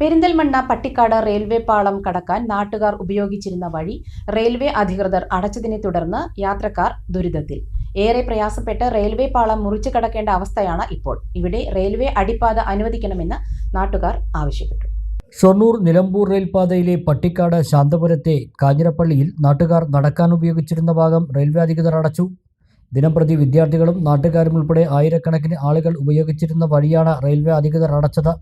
Perinthalmanna Pattikkad railway പാളം കടക്കാൻ നാട്ടുകാർ ഉപയോഗിച്ചിരുന്ന വഴി റെയിൽവേ അധികൃതർ അടച്ചതിനെ തുടർന്ന് യാത്രക്കാർ ദുരിതത്തിൽ. ഏറെ പ്രയാസപ്പെട്ട് റെയിൽവേ പാളം മുറിച്ചു കടക്കേണ്ട അവസ്ഥയാണ് ഇപ്പോൾ. ഇവിടെ റെയിൽവേ അടിപ്പാത അനുവദിക്കണമെന്ന് നാട്ടുകാർ ആവശ്യപ്പെട്ടു. ഷൊർണൂർ നിലമ്പൂർ റെയിൽപാതയിലെ പട്ടിക്കാട് ശാന്തപുരത്തെ കാഞ്ഞിരപ്പള്ളിയിൽ നാട്ടുകാർ നടക്കാൻ ഉപയോഗിച്ചിരുന്ന ഭാഗം റെയിൽവേ അധികൃതർ അടച്ചു. ദിനംപ്രതി വിദ്യാർത്ഥികളും നാട്ടുകാരും ഉൾപ്പെടെ ആയിരക്കണക്കിന് ആളുകൾ ഉപയോഗിച്ചിരുന്ന വഴിയാണ് റെയിൽവേ അധികൃതർ അടച്ചത്.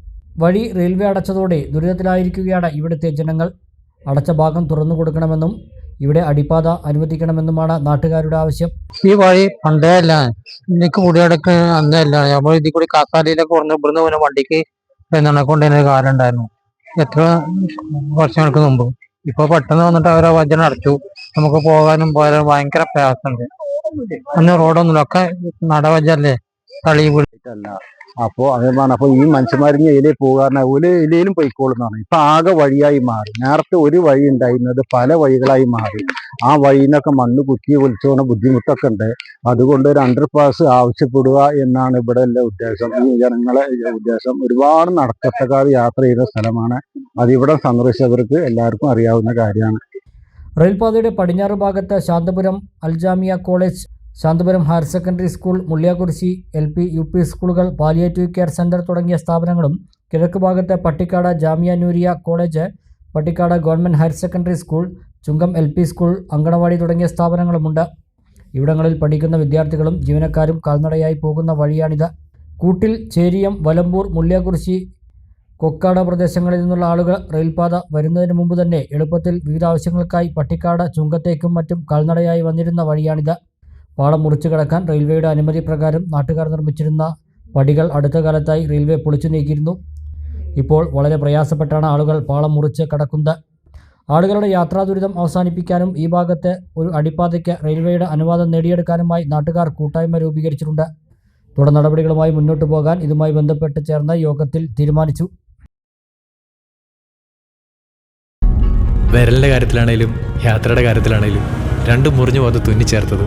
വഴി റെയിൽവേ അടച്ചതോടെ ദുരിതത്തിലായിരിക്കുകയാണ് ഇവിടുത്തെ ജനങ്ങൾ. അടച്ച ഭാഗം തുറന്നു കൊടുക്കണമെന്നും ഇവിടെ അടിപ്പാത അനുവദിക്കണമെന്നുമാണ് നാട്ടുകാരുടെ ആവശ്യം. ഈ വഴി പണ്ടേ അല്ല എനിക്ക് കുടിയടക്ക് അന്നല്ല നമ്മൾ ഇതിൽ കൂടി കാക്കാലിയിലൊക്കെ പറഞ്ഞു ഇവിടുന്ന് പോലെ വണ്ടിക്ക് കൊണ്ടുവരുന്ന കാലം ഉണ്ടായിരുന്നു. എത്ര വർഷങ്ങൾക്ക് മുമ്പ്. ഇപ്പൊ പെട്ടെന്ന് വന്നിട്ട് അവരെ വചനം അടച്ചു. നമുക്ക് പോകാനും പോലെ ഭയങ്കര പ്രയാസമുണ്ട്. അന്ന് റോഡൊന്നുമില്ല. ഒക്കെ നടവജല്ലേ? തളി വീട് അപ്പോ അതേമാണ് അപ്പൊ ഈ മനുഷ്യന്മാരിഞ്ഞ് ഇതിലേ പോകാറുണ്ട് ഒരു ഇലയിലും പോയിക്കോളും എന്നാണ് ഇപ്പൊ ആകെ വഴിയായി മാറി. നേരത്തെ ഒരു വഴി ഉണ്ടായിരുന്നത് പല വഴികളായി മാറി. ആ വഴിയിൽ നിന്നൊക്കെ മണ്ണ് കുത്തി ഒലിച്ചോണ ബുദ്ധിമുട്ടൊക്കെ ഉണ്ട്. അതുകൊണ്ട് ഒരു അണ്ടർ പാസ് ആവശ്യപ്പെടുക എന്നാണ് ഇവിടെ എല്ലാ ഉദ്ദേശം. ഈ ജനങ്ങളെ ഉദ്ദേശം. ഒരുപാട് നടക്കത്തക്കാർ യാത്ര ചെയ്ത സ്ഥലമാണ്. അതിവിടെ സന്ദർശിച്ചവർക്ക് എല്ലാവർക്കും അറിയാവുന്ന കാര്യമാണ്. റെയിൽപാതയുടെ പടിഞ്ഞാറ് ഭാഗത്ത് Shanthapuram Aljamia college Shanthapuram higher secondary school Mulliyakurissi L P U P സ്കൂളുകൾ പാലിയേറ്റീവ് കെയർ സെന്റർ തുടങ്ങിയ സ്ഥാപനങ്ങളും കിഴക്ക് ഭാഗത്തെ Pattikkad Jamia Nooriya college Pattikkad government higher secondary school Chungam L P school anganwadi തുടങ്ങിയ സ്ഥാപനങ്ങളുമുണ്ട്. ഇവിടങ്ങളിൽ പഠിക്കുന്ന വിദ്യാർത്ഥികളും ജീവനക്കാരും കാൽനടയായി പോകുന്ന വഴിയാണിത്. കൂട്ടിൽ ചേരിയം വലമ്പൂർ മുള്ളിയാക്കുറിശി കൊക്കാട് പ്രദേശങ്ങളിൽ നിന്നുള്ള ആളുകൾ റെയിൽപാത വരുന്നതിന് മുമ്പ് തന്നെ എളുപ്പത്തിൽ വിവിധ ആവശ്യങ്ങൾക്കായി പട്ടിക്കാട് ചുങ്കത്തേക്കും മറ്റും കാൽനടയായി വന്നിരുന്ന വഴിയാണിത്. പാളം മുറിച്ചു കടക്കാൻ റെയിൽവേയുടെ അനുമതി പ്രകാരം നാട്ടുകാർ നിർമ്മിച്ചിരുന്ന പടികൾ അടുത്ത കാലത്തായി റെയിൽവേ പൊളിച്ചു നീക്കിയിരുന്നു. ഇപ്പോൾ വളരെ പ്രയാസപ്പെട്ടാണ് ആളുകൾ പാളം മുറിച്ച് കടക്കുന്നത്. ആളുകളുടെ യാത്രാ ദുരിതം അവസാനിപ്പിക്കാനും ഈ ഭാഗത്തെ ഒരു അടിപ്പാതയ്ക്ക് റെയിൽവേയുടെ അനുവാദം നേടിയെടുക്കാനുമായി നാട്ടുകാർ കൂട്ടായ്മ രൂപീകരിച്ചിട്ടുണ്ട്. തുടർ നടപടികളുമായി മുന്നോട്ട് പോകാൻ ഇതുമായി ബന്ധപ്പെട്ട് ചേർന്ന യോഗത്തിൽ തീരുമാനിച്ചു. വിരലിന്റെ കാര്യത്തിലാണേലും യാത്രയുടെ കാര്യത്തിലാണേലും രണ്ടും മുറിഞ്ഞു പോകാതെ തുന്നിച്ചേർത്തത്